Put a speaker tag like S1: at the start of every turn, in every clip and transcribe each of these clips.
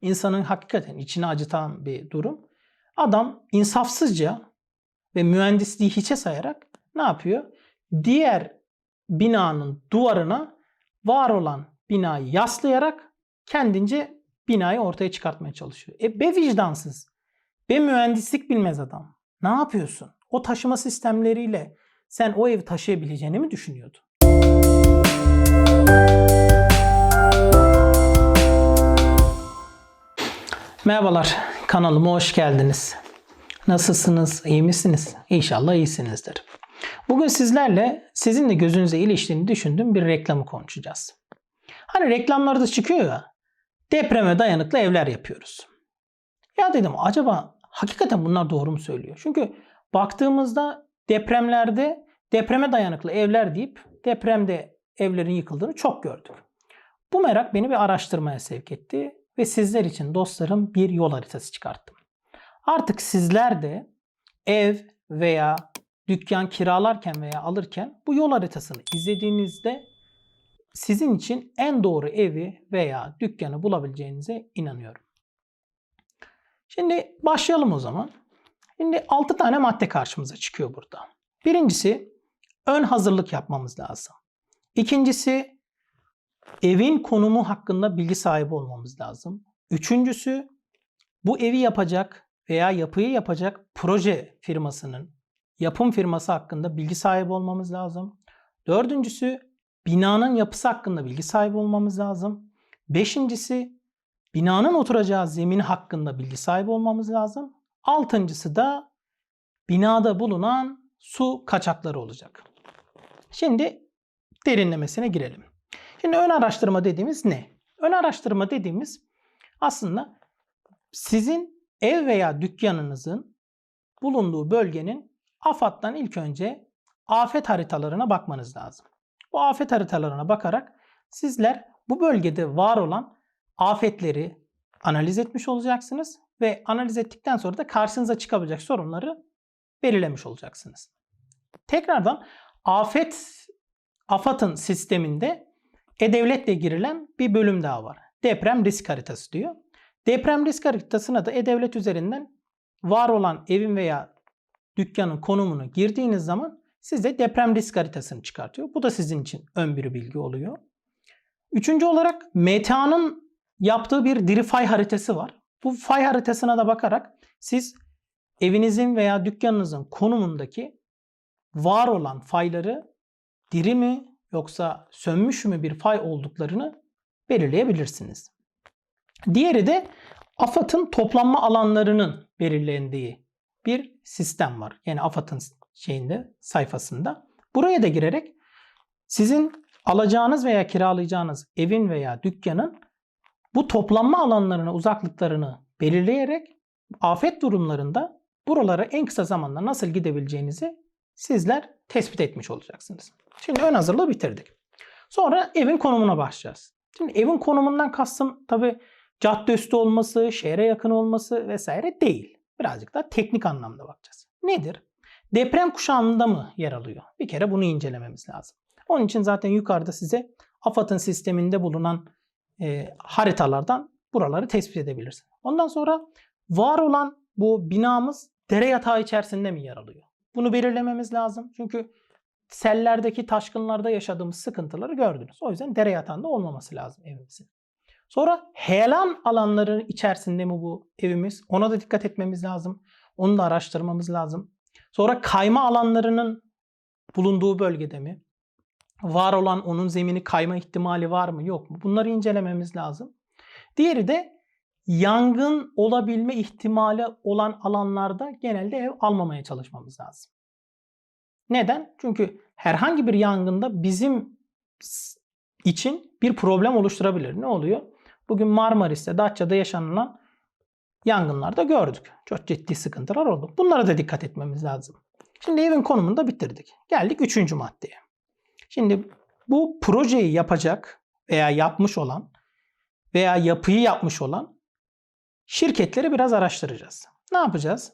S1: insanın hakikaten içini acıtan bir durum. Adam insafsızca ve mühendisliği hiçe sayarak ne yapıyor? Diğer binanın duvarına var olan binayı yaslayarak kendince binayı ortaya çıkartmaya çalışıyor. E be vicdansız, be mühendislik bilmez adam. Ne yapıyorsun? O taşıma sistemleriyle sen o evi taşıyabileceğini mi düşünüyordun? Merhabalar, kanalıma hoş geldiniz. Nasılsınız, iyi misiniz? İnşallah iyisinizdir. Bugün sizlerle sizin de gözünüze iliştiğini düşündüğüm bir reklamı konuşacağız. Hani reklamlarda çıkıyor ya, depreme dayanıklı evler yapıyoruz. Ya dedim acaba hakikaten bunlar doğru mu söylüyor? Çünkü baktığımızda depremlerde depreme dayanıklı evler deyip depremde evlerin yıkıldığını çok gördük. Bu merak beni bir araştırmaya sevk etti ve sizler için dostlarım bir yol haritası çıkarttım. Artık sizler de ev veya dükkan kiralarken veya alırken bu yol haritasını izlediğinizde sizin için en doğru evi veya dükkanı bulabileceğinize inanıyorum. Şimdi başlayalım o zaman. Şimdi 6 tane madde karşımıza çıkıyor burada. Birincisi ön hazırlık yapmamız lazım. İkincisi evin konumu hakkında bilgi sahibi olmamız lazım. Üçüncüsü bu evi yapacak veya yapıyı yapacak proje firmasının yapım firması hakkında bilgi sahibi olmamız lazım. Dördüncüsü binanın yapısı hakkında bilgi sahibi olmamız lazım. Beşincisi binanın oturacağı zemin hakkında bilgi sahibi olmamız lazım. Altıncısı da binada bulunan su kaçakları olacak. Şimdi derinlemesine girelim. Şimdi ön araştırma dediğimiz ne? Ön araştırma dediğimiz aslında sizin ev veya dükkanınızın bulunduğu bölgenin AFAD'dan ilk önce afet haritalarına bakmanız lazım. Bu afet haritalarına bakarak sizler bu bölgede var olan afetleri analiz etmiş olacaksınız ve analiz ettikten sonra da karşınıza çıkabilecek sorunları belirlemiş olacaksınız. Tekrardan afet AFAD'ın sisteminde e-devletle girilen bir bölüm daha var. Deprem risk haritası diyor. Deprem risk haritasına da e-devlet üzerinden var olan evin veya dükkanın konumunu girdiğiniz zaman size deprem risk haritasını çıkartıyor. Bu da sizin için ön bir bilgi oluyor. Üçüncü olarak MTA'nın yaptığı bir diri fay haritası var. Bu fay haritasına da bakarak siz evinizin veya dükkanınızın konumundaki var olan fayları diri mi yoksa sönmüş mü bir fay olduklarını belirleyebilirsiniz. Diğeri de AFAD'ın toplanma alanlarının belirlendiği bir sistem var. Yani AFAD'ın şeyinde sayfasında. Buraya da girerek sizin alacağınız veya kiralayacağınız evin veya dükkanın bu toplanma alanlarına uzaklıklarını belirleyerek afet durumlarında buralara en kısa zamanda nasıl gidebileceğinizi sizler tespit etmiş olacaksınız. Şimdi ön hazırlığı bitirdik. Sonra evin konumuna başlayacağız. Şimdi evin konumundan kastım tabi cadde üstü olması, şehre yakın olması vesaire değil. Birazcık daha teknik anlamda bakacağız. Nedir? Deprem kuşağında mı yer alıyor? Bir kere bunu incelememiz lazım. Onun için zaten yukarıda size AFAD'ın sisteminde bulunan e, haritalardan buraları tespit edebilirsiniz. Ondan sonra var olan bu binamız dere yatağı içerisinde mi yer alıyor? Bunu belirlememiz lazım. Çünkü sellerdeki taşkınlarda yaşadığımız sıkıntıları gördünüz. O yüzden dere yatağında olmaması lazım evimizin. Sonra heyelan alanları içerisinde mi bu evimiz? Ona da dikkat etmemiz lazım. Onu da araştırmamız lazım. Sonra kayma alanlarının bulunduğu bölgede mi? Var olan onun zemini kayma ihtimali var mı yok mu? Bunları incelememiz lazım. Diğeri de yangın olabilme ihtimali olan alanlarda genelde ev almamaya çalışmamız lazım. Neden? Çünkü herhangi bir yangında bizim için bir problem oluşturabilir. Ne oluyor? Bugün Marmaris'te, Datça'da yaşanılan yangınlarda gördük. Çok ciddi sıkıntılar oldu. Bunlara da dikkat etmemiz lazım. Şimdi evin konumunu da bitirdik. Geldik üçüncü maddeye. Şimdi bu projeyi yapacak veya yapmış olan veya yapıyı yapmış olan şirketleri biraz araştıracağız. Ne yapacağız?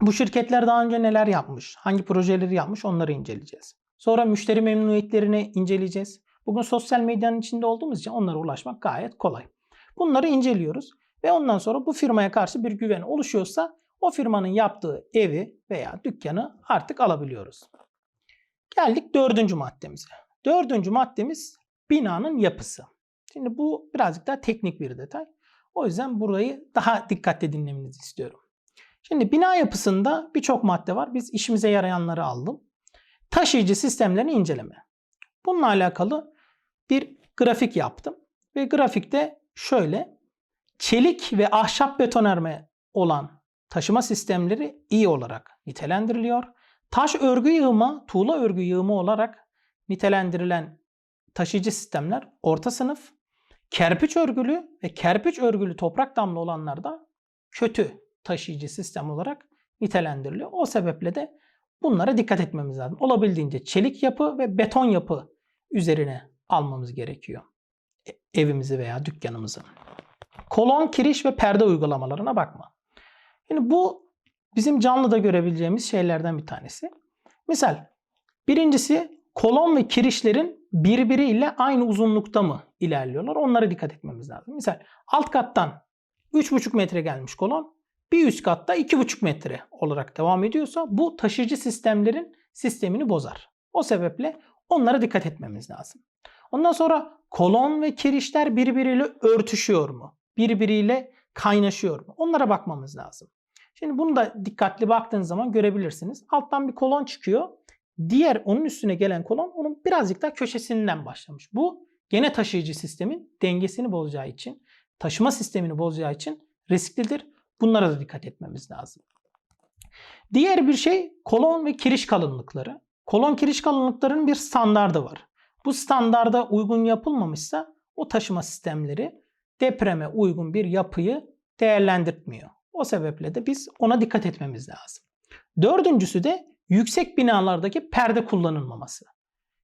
S1: Bu şirketler daha önce neler yapmış, hangi projeleri yapmış onları inceleyeceğiz. Sonra müşteri memnuniyetlerini inceleyeceğiz. Bugün sosyal medyanın içinde olduğumuz için onlara ulaşmak gayet kolay. Bunları inceliyoruz ve ondan sonra bu firmaya karşı bir güven oluşuyorsa o firmanın yaptığı evi veya dükkanı artık alabiliyoruz. Geldik dördüncü maddemize. Dördüncü maddemiz binanın yapısı. Şimdi bu birazcık daha teknik bir detay. O yüzden burayı daha dikkatli dinlemenizi istiyorum. Şimdi bina yapısında birçok madde var. Biz işimize yarayanları aldım. Taşıyıcı sistemlerini inceleme. Bununla alakalı bir grafik yaptım. Ve grafikte şöyle çelik ve ahşap betonarme olan taşıma sistemleri iyi olarak nitelendiriliyor. Taş örgü yığma, tuğla örgü yığma olarak nitelendirilen taşıyıcı sistemler orta sınıf. Kerpiç örgülü ve kerpiç örgülü toprak damlı olanlar da kötü taşıyıcı sistem olarak nitelendiriliyor. O sebeple de bunlara dikkat etmemiz lazım. Olabildiğince çelik yapı ve beton yapı üzerine almamız gerekiyor. E- Evimizi veya dükkanımızı. Kolon, kiriş ve perde uygulamalarına bakma. Yani bu bizim canlıda görebileceğimiz şeylerden bir tanesi. Misal birincisi kolon ve kirişlerin birbiriyle aynı uzunlukta mı ilerliyorlar? Onlara dikkat etmemiz lazım. Misal alt kattan 3,5 metre gelmiş kolon bir üst katta 2,5 metre olarak devam ediyorsa bu taşıyıcı sistemlerin sistemini bozar. O sebeple onlara dikkat etmemiz lazım. Ondan sonra kolon ve kirişler birbiriyle örtüşüyor mu? Birbiriyle kaynaşıyor mu? Onlara bakmamız lazım. Şimdi bunu da dikkatli baktığınız zaman görebilirsiniz. Alttan bir kolon çıkıyor. Diğer onun üstüne gelen kolon onun birazcık daha köşesinden başlamış. Bu gene taşıyıcı sistemin dengesini bozacağı için, taşıma sistemini bozacağı için risklidir. Bunlara da dikkat etmemiz lazım. Diğer bir şey kolon ve kiriş kalınlıkları. Kolon kiriş kalınlıklarının bir standardı var. Bu standarda uygun yapılmamışsa o taşıma sistemleri depreme uygun bir yapıyı değerlendirtmiyor. O sebeple de biz ona dikkat etmemiz lazım. Dördüncüsü de yüksek binalardaki perde kullanılmaması.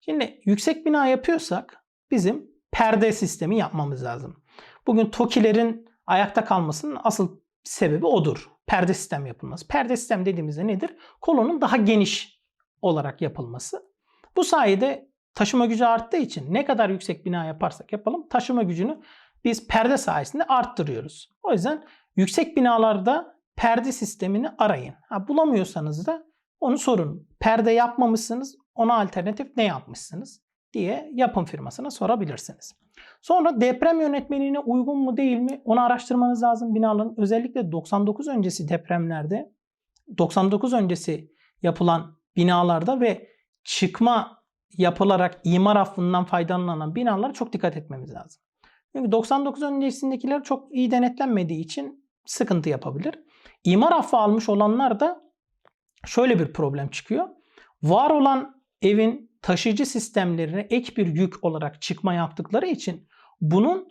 S1: Şimdi yüksek bina yapıyorsak bizim perde sistemi yapmamız lazım. Bugün TOKİ'lerin ayakta kalmasının asıl sebebi odur. Perde sistem yapılması. Perde sistem dediğimizde nedir? Kolonun daha geniş olarak yapılması. Bu sayede taşıma gücü arttığı için ne kadar yüksek bina yaparsak yapalım taşıma gücünü biz perde sayesinde arttırıyoruz. O yüzden yüksek binalarda perde sistemini arayın. Ha, bulamıyorsanız da onu sorun. Perde yapmamışsınız ona alternatif ne yapmışsınız diye yapım firmasına sorabilirsiniz. Sonra deprem yönetmeliğine uygun mu değil mi onu araştırmanız lazım binaların. Özellikle 99 öncesi depremlerde 99 öncesi yapılan binalarda ve çıkma yapılarak imar affından faydalanan binalara çok dikkat etmemiz lazım. Çünkü 99 öncesindekiler çok iyi denetlenmediği için sıkıntı yapabilir. İmar affı almış olanlar da şöyle bir problem çıkıyor. Var olan evin taşıyıcı sistemlerine ek bir yük olarak çıkma yaptıkları için bunun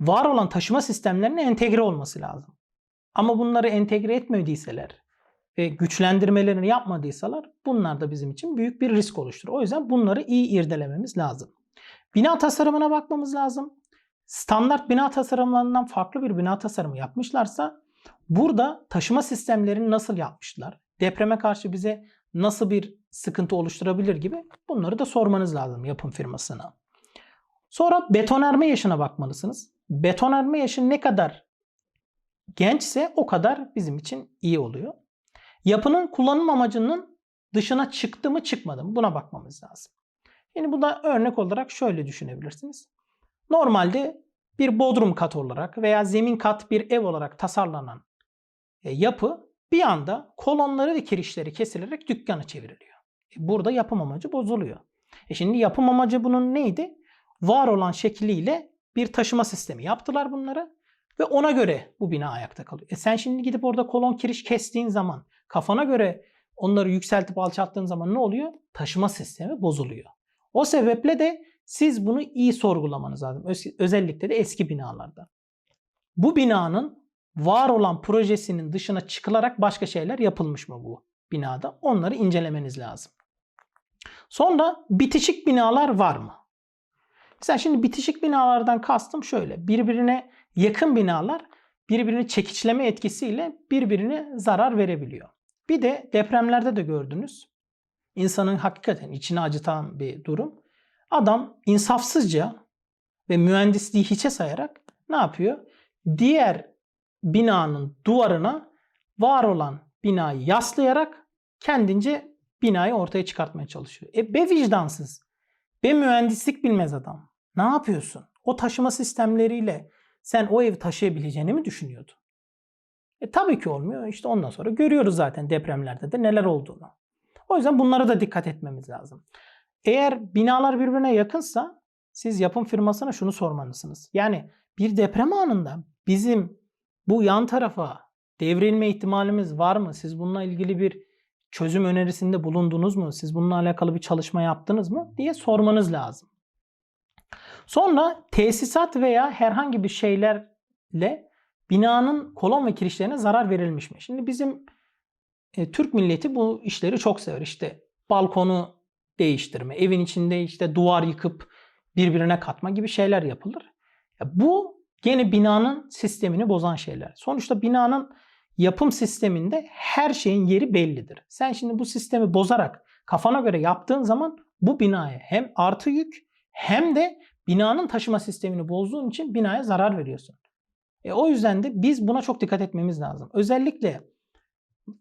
S1: var olan taşıma sistemlerine entegre olması lazım. Ama bunları entegre etmediyseler ve güçlendirmelerini yapmadıysalar bunlar da bizim için büyük bir risk oluşturur. O yüzden bunları iyi irdelememiz lazım. Bina tasarımına bakmamız lazım. Standart bina tasarımlarından farklı bir bina tasarımı yapmışlarsa burada taşıma sistemlerini nasıl yapmışlar? Depreme karşı bize nasıl bir sıkıntı oluşturabilir gibi bunları da sormanız lazım yapım firmasına. Sonra betonarme yaşına bakmalısınız. Betonarme yaşı ne kadar gençse o kadar bizim için iyi oluyor. Yapının kullanım amacının dışına çıktı mı çıkmadı mı buna bakmamız lazım. Yani bu da örnek olarak şöyle düşünebilirsiniz. Normalde bir bodrum kat olarak veya zemin kat bir ev olarak tasarlanan e, yapı bir anda kolonları ve kirişleri kesilerek dükkanı çevriliyor. E, burada yapım amacı bozuluyor. E şimdi yapım amacı bunun neydi? Var olan şekliyle bir taşıma sistemi yaptılar bunları ve ona göre bu bina ayakta kalıyor. E sen şimdi gidip orada kolon kiriş kestiğin zaman kafana göre onları yükseltip alçalttığın zaman ne oluyor? Taşıma sistemi bozuluyor. O sebeple de siz bunu iyi sorgulamanız lazım. Özellikle de eski binalarda. Bu binanın var olan projesinin dışına çıkılarak başka şeyler yapılmış mı bu binada? Onları incelemeniz lazım. Sonra bitişik binalar var mı? Mesela şimdi bitişik binalardan kastım şöyle. Birbirine yakın binalar birbirini çekiçleme etkisiyle birbirine zarar verebiliyor. Bir de depremlerde de gördünüz. İnsanın hakikaten içini acıtan bir durum. Adam insafsızca ve mühendisliği hiçe sayarak ne yapıyor? Diğer binanın duvarına var olan binayı yaslayarak kendince binayı ortaya çıkartmaya çalışıyor. E be vicdansız, be mühendislik bilmez adam. Ne yapıyorsun? O taşıma sistemleriyle sen o evi taşıyabileceğini mi düşünüyordun? E tabii ki olmuyor. İşte ondan sonra görüyoruz zaten depremlerde de neler olduğunu. O yüzden bunlara da dikkat etmemiz lazım. Eğer binalar birbirine yakınsa siz yapım firmasına şunu sormalısınız. Yani bir deprem anında bizim bu yan tarafa devrilme ihtimalimiz var mı? Siz bununla ilgili bir çözüm önerisinde bulundunuz mu? Siz bununla alakalı bir çalışma yaptınız mı? diye sormanız lazım. Sonra tesisat veya herhangi bir şeylerle binanın kolon ve kirişlerine zarar verilmiş mi? Şimdi bizim e, Türk milleti bu işleri çok sever. İşte balkonu değiştirme, evin içinde işte duvar yıkıp birbirine katma gibi şeyler yapılır. Ya bu gene binanın sistemini bozan şeyler. Sonuçta binanın yapım sisteminde her şeyin yeri bellidir. Sen şimdi bu sistemi bozarak kafana göre yaptığın zaman bu binaya hem artı yük hem de binanın taşıma sistemini bozduğun için binaya zarar veriyorsun. E, o yüzden de biz buna çok dikkat etmemiz lazım. Özellikle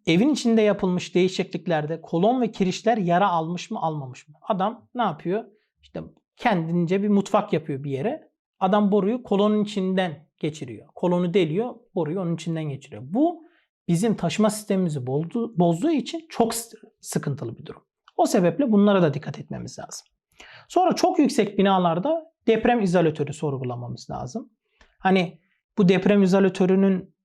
S1: evin içinde yapılmış değişikliklerde kolon ve kirişler yara almış mı almamış mı? Adam ne yapıyor? İşte kendince bir mutfak yapıyor bir yere. Adam boruyu kolonun içinden geçiriyor. Kolonu deliyor, boruyu onun içinden geçiriyor. Bu bizim taşıma sistemimizi bozdu, bozduğu için çok sıkıntılı bir durum. O sebeple bunlara da dikkat etmemiz lazım. Sonra çok yüksek binalarda deprem izolatörü sorgulamamız lazım. Hani bu deprem izolatörünün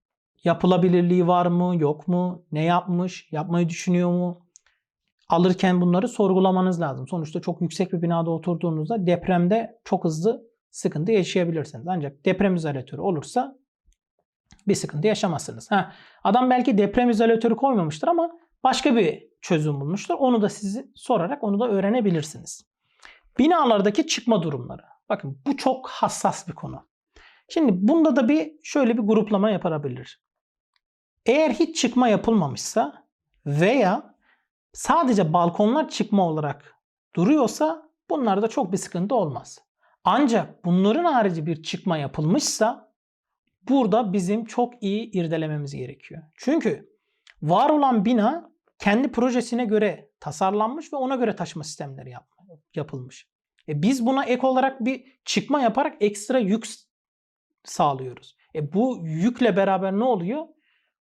S1: yapılabilirliği var mı, yok mu, ne yapmış, yapmayı düşünüyor mu? Alırken bunları sorgulamanız lazım. Sonuçta çok yüksek bir binada oturduğunuzda depremde çok hızlı sıkıntı yaşayabilirsiniz. Ancak deprem izolatörü olursa bir sıkıntı yaşamazsınız. Ha, adam belki deprem izolatörü koymamıştır ama başka bir çözüm bulmuştur. Onu da sizi sorarak onu da öğrenebilirsiniz. Binalardaki çıkma durumları. Bakın bu çok hassas bir konu. Şimdi bunda da bir şöyle bir gruplama yapılabilir. Eğer hiç çıkma yapılmamışsa veya sadece balkonlar çıkma olarak duruyorsa bunlarda çok bir sıkıntı olmaz. Ancak bunların harici bir çıkma yapılmışsa burada bizim çok iyi irdelememiz gerekiyor. Çünkü var olan bina kendi projesine göre tasarlanmış ve ona göre taşıma sistemleri yapılmış. E biz buna ek olarak bir çıkma yaparak ekstra yük sağlıyoruz. E bu yükle beraber ne oluyor?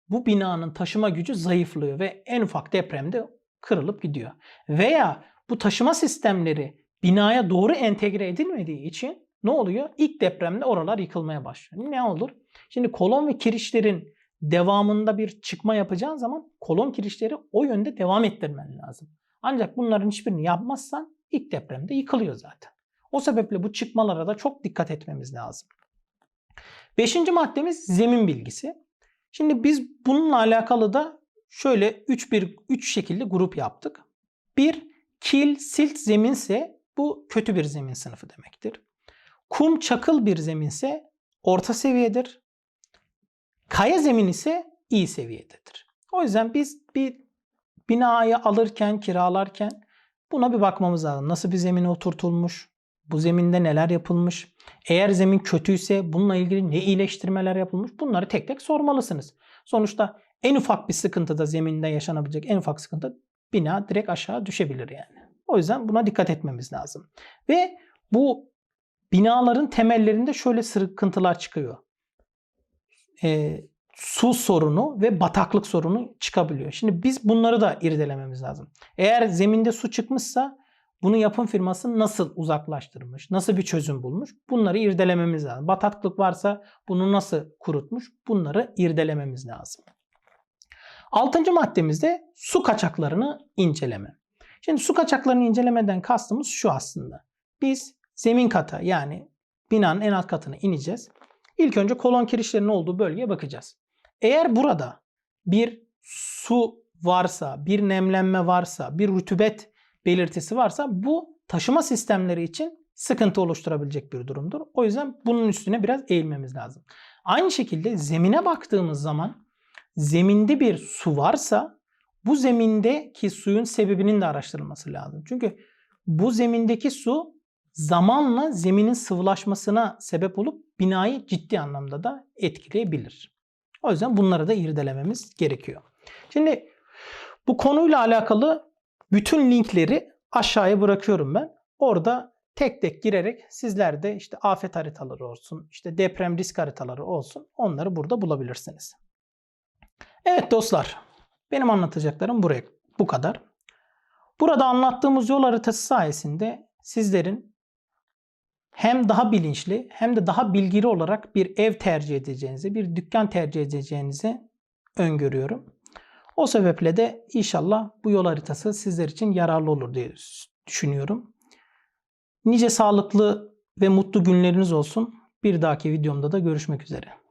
S1: Bu binanın taşıma gücü zayıflıyor ve en ufak depremde kırılıp gidiyor. Veya bu taşıma sistemleri binaya doğru entegre edilmediği için ne oluyor? İlk depremde oralar yıkılmaya başlıyor. Ne olur? Şimdi kolon ve kirişlerin devamında bir çıkma yapacağın zaman kolon kirişleri o yönde devam ettirmen lazım. Ancak bunların hiçbirini yapmazsan ilk depremde yıkılıyor zaten. O sebeple bu çıkmalara da çok dikkat etmemiz lazım. Beşinci maddemiz zemin bilgisi. Şimdi biz bununla alakalı da şöyle 3 bir 3 şekilde grup yaptık. Bir kil, silt zeminse bu kötü bir zemin sınıfı demektir. Kum, çakıl bir zeminse orta seviyedir. Kaya zemin ise iyi seviyededir. O yüzden biz bir binayı alırken, kiralarken buna bir bakmamız lazım. Nasıl bir zemine oturtulmuş? Bu zeminde neler yapılmış? Eğer zemin kötüyse bununla ilgili ne iyileştirmeler yapılmış? Bunları tek tek sormalısınız. Sonuçta en ufak bir sıkıntıda zeminde yaşanabilecek en ufak sıkıntı bina direkt aşağı düşebilir yani. O yüzden buna dikkat etmemiz lazım. Ve bu binaların temellerinde şöyle sıkıntılar çıkıyor. E, su sorunu ve bataklık sorunu çıkabiliyor. Şimdi biz bunları da irdelememiz lazım. Eğer zeminde su çıkmışsa bunu yapım firması nasıl uzaklaştırmış, nasıl bir çözüm bulmuş bunları irdelememiz lazım. Bataklık varsa bunu nasıl kurutmuş bunları irdelememiz lazım. Altıncı maddemizde su kaçaklarını inceleme. Şimdi su kaçaklarını incelemeden kastımız şu aslında. Biz zemin kata yani binanın en alt katına ineceğiz. İlk önce kolon kirişlerinin olduğu bölgeye bakacağız. Eğer burada bir su varsa, bir nemlenme varsa, bir rutubet belirtisi varsa bu taşıma sistemleri için sıkıntı oluşturabilecek bir durumdur. O yüzden bunun üstüne biraz eğilmemiz lazım. Aynı şekilde zemine baktığımız zaman zeminde bir su varsa bu zemindeki suyun sebebinin de araştırılması lazım. Çünkü bu zemindeki su zamanla zeminin sıvılaşmasına sebep olup binayı ciddi anlamda da etkileyebilir. O yüzden bunları da irdelememiz gerekiyor. Şimdi bu konuyla alakalı bütün linkleri aşağıya bırakıyorum ben. Orada tek tek girerek sizler de işte afet haritaları olsun, işte deprem risk haritaları olsun onları burada bulabilirsiniz. Evet dostlar, benim anlatacaklarım buraya bu kadar. Burada anlattığımız yol haritası sayesinde sizlerin hem daha bilinçli hem de daha bilgili olarak bir ev tercih edeceğinizi, bir dükkan tercih edeceğinizi öngörüyorum. O sebeple de inşallah bu yol haritası sizler için yararlı olur diye düşünüyorum. Nice sağlıklı ve mutlu günleriniz olsun. Bir dahaki videomda da görüşmek üzere.